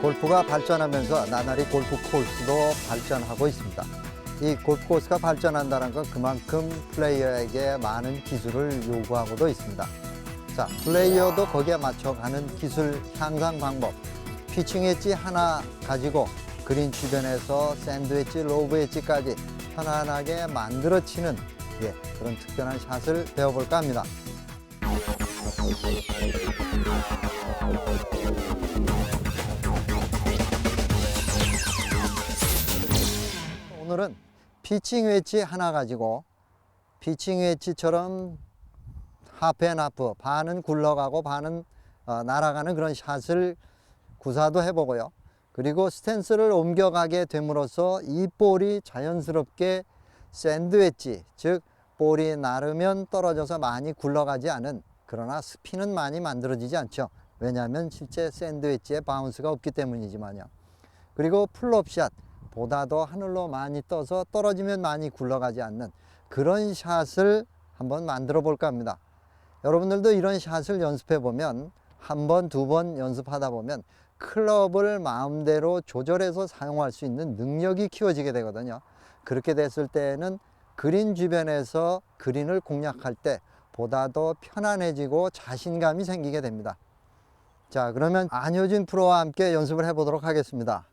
골프가 발전하면서 나날이 골프 코스도 발전하고 있습니다. 이 골프 코스가 발전한다는 건 그만큼 플레이어에게 많은 기술을 요구하고도 있습니다. 자, 플레이어도 거기에 맞춰 가는 기술 향상 방법. 피칭 엣지 하나 가지고 그린 주변에서 샌드 엣지, 로브 엣지까지 편안하게 만들어 치는 예, 그런 특별한 샷을 배워볼까 합니다. 오늘은 피칭 웨지 하나 가지고 피칭 웨지처럼 하프 앤 하프 반은 굴러가고 반은 어, 날아가는 그런 샷을 구사도 해보고요. 그리고 스탠스를 옮겨가게 됨으로써 이 볼이 자연스럽게 샌드 웨지 즉 볼이 나르면 떨어져서 많이 굴러가지 않은 그러나 스피는 많이 만들어지지 않죠. 왜냐하면 실제 샌드 웨지에 바운스가 없기 때문이지만요. 그리고 풀업샷 보다도 하늘로 많이 떠서 떨어지면 많이 굴러가지 않는 그런 샷을 한번 만들어 볼까 합니다. 여러분들도 이런 샷을 연습해 보면 한 번, 두 번 연습하다 보면 클럽을 마음대로 조절해서 사용할 수 있는 능력이 키워지게 되거든요. 그렇게 됐을 때는 그린 주변에서 그린을 공략할 때 보다 더 편안해지고 자신감이 생기게 됩니다. 자, 그러면 안효진 프로와 함께 연습을 해 보도록 하겠습니다.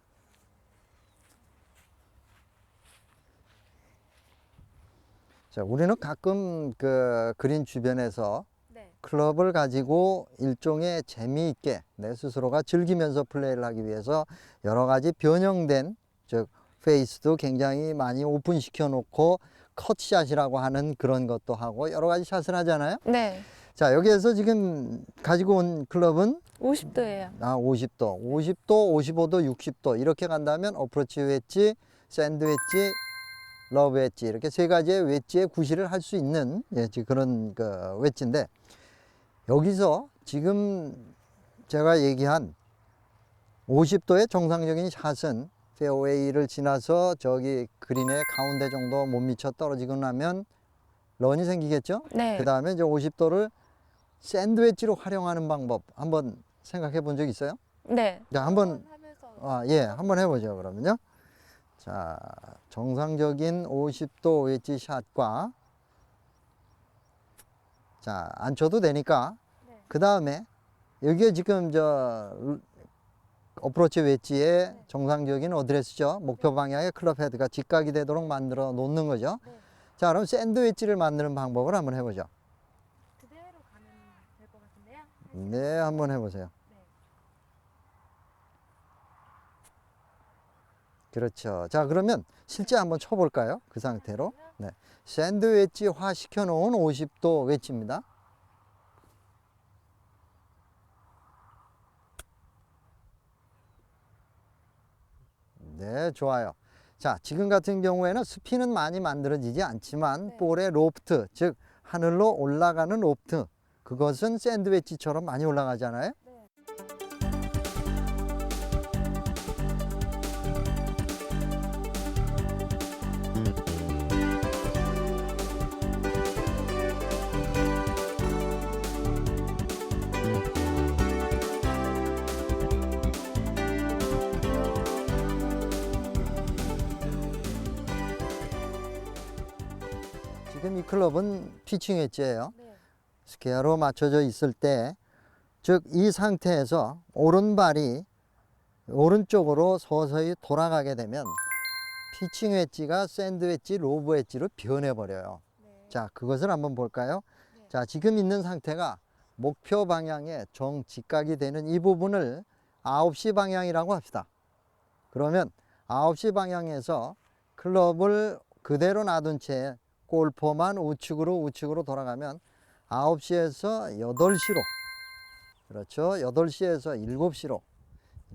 자, 우리는 가끔 그 그린 주변에서 네. 클럽을 가지고 일종의 재미있게 내 스스로가 즐기면서 플레이를 하기 위해서 여러 가지 변형된 즉 페이스도 굉장히 많이 오픈시켜 놓고 컷샷이라고 하는 그런 것도 하고 여러 가지 샷을 하잖아요. 네. 자, 여기에서 지금 가지고 온 클럽은 50도예요. 아, 50도, 50도, 55도, 60도 이렇게 간다면 어프로치 웨지, 샌드 웨지, 러브 웨지 이렇게 세 가지의 웨지의 구실을 할 수 있는 예, 그런 그 웨지인데 여기서 지금 제가 얘기한 50도의 정상적인 샷은 페어웨이를 지나서 저기 그린의 가운데 정도 못 미쳐 떨어지고 나면 런이 생기겠죠? 네. 그 다음에 이제 50도를 샌드웨지로 활용하는 방법 한번 생각해 본 적 있어요? 네. 자, 한번 하면서 아, 예, 한번 해보죠, 그러면요. 자, 정상적인 50도 웨지 샷과 자, 안 쳐도 되니까 네. 그 다음에 여기에 지금 저 어프로치 웨지의 네. 정상적인 어드레스죠. 목표 방향의 클럽 헤드가 직각이 되도록 만들어 놓는 거죠. 네. 자, 그럼 샌드 웨지를 만드는 방법을 한번 해보죠. 그대로 가면 될 것 같은데요. 네, 한번 해보세요. 그렇죠. 자, 그러면 실제 한번 쳐볼까요? 그 상태로. 네. 샌드 웨지 화 시켜놓은 50도 웨지입니다. 네, 좋아요. 자, 지금 같은 경우에는 스피는 많이 만들어지지 않지만 네. 볼의 로프트, 즉 하늘로 올라가는 로프트, 그것은 샌드 웨지처럼 많이 올라가잖아요. 지금 이 클럽은 피칭 웨지예요. 네. 스퀘어로 맞춰져 있을 때, 즉 이 상태에서 오른발이 오른쪽으로 서서히 돌아가게 되면 피칭 웨지가 샌드 웨지, 로브 웨지로 변해 버려요. 네. 자, 그것을 한번 볼까요? 네. 자, 지금 있는 상태가 목표 방향에 정직각이 되는 이 부분을 9시 방향이라고 합시다. 그러면 9시 방향에서 클럽을 그대로 놔둔 채 골퍼만 우측으로 우측으로 돌아가면 9시에서 8시로 그렇죠. 8시에서 7시로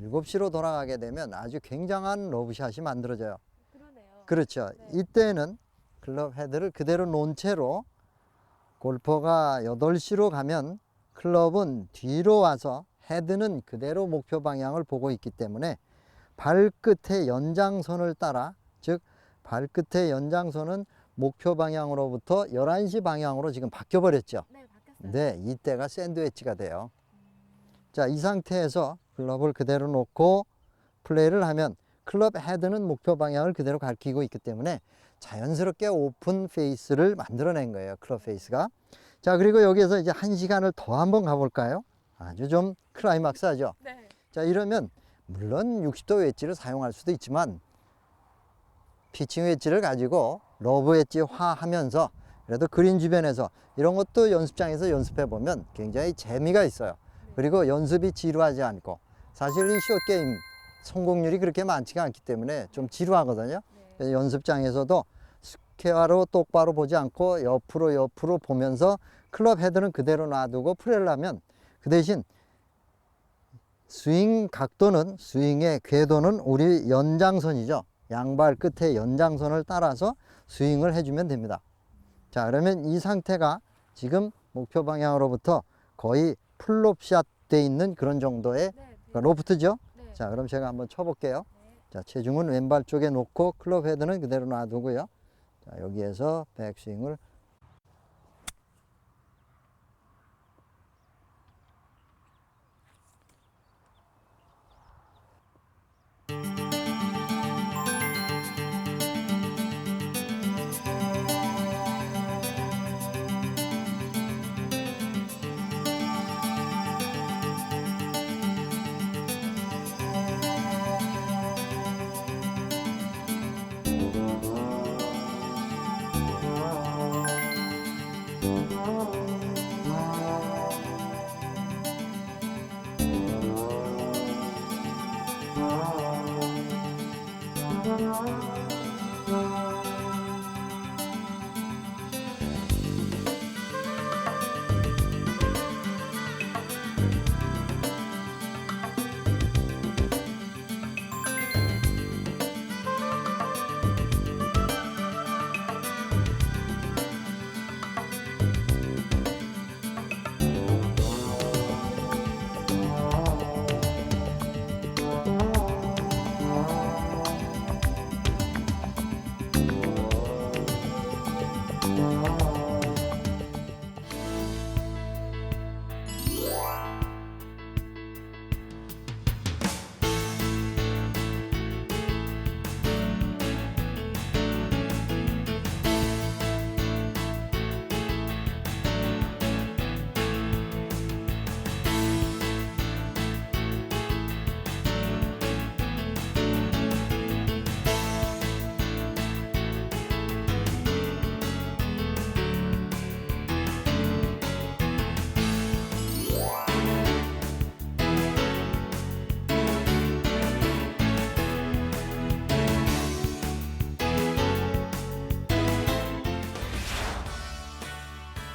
7시로 돌아가게 되면 아주 굉장한 러브샷이 만들어져요. 그러네요. 그렇죠. 네. 이때는 클럽 헤드를 그대로 놓은 채로 골퍼가 8시로 가면 클럽은 뒤로 와서 헤드는 그대로 목표 방향을 보고 있기 때문에 발끝의 연장선을 따라 즉 발끝의 연장선은 목표 방향으로부터 11시 방향으로 지금 바뀌어 버렸죠. 네, 바뀌었어요. 네, 이때가 샌드웨치가 돼요. 자, 이 상태에서 클럽을 그대로 놓고 플레이를 하면 클럽 헤드는 목표 방향을 그대로 가리키고 있기 때문에 자연스럽게 오픈 페이스를 만들어낸 거예요. 클럽 페이스가. 자, 그리고 여기에서 이제 한 시간을 더 한번 가볼까요? 아주 좀 클라이막스 하죠. 네. 자, 이러면 물론 60도 웨지를 사용할 수도 있지만 피칭 웨지를 가지고 러브 웨지화 하면서 그래도 그린 주변에서 이런 것도 연습장에서 연습해 보면 굉장히 재미가 있어요. 그리고 연습이 지루하지 않고 사실 이 숏게임 성공률이 그렇게 많지가 않기 때문에 좀 지루하거든요. 네. 연습장에서도 스퀘어로 똑바로 보지 않고 옆으로 옆으로 보면서 클럽 헤드는 그대로 놔두고 플레이를 하면 그 대신 스윙 각도는 스윙의 궤도는 우리 연장선이죠. 양발 끝에 연장선을 따라서 스윙을 해주면 됩니다. 자 그러면 이 상태가 지금 목표 방향으로부터 거의 풀롭샷 돼 있는 그런 정도의 네. 그러니까 로프트죠. 네. 자 그럼 제가 한번 쳐볼게요. 네. 자, 체중은 왼발 쪽에 놓고 클럽 헤드는 그대로 놔두고요. 자, 여기에서 백스윙을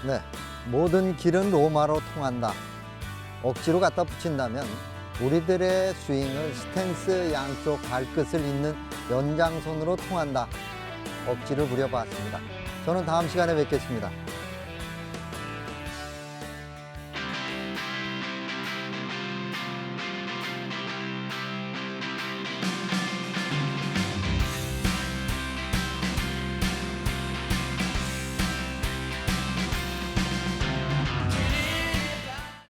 네, 모든 길은 로마로 통한다. 억지로 갖다 붙인다면 우리들의 스윙을 스탠스 양쪽 발끝을 잇는 연장선으로 통한다. 억지를 부려봤습니다. 저는 다음 시간에 뵙겠습니다.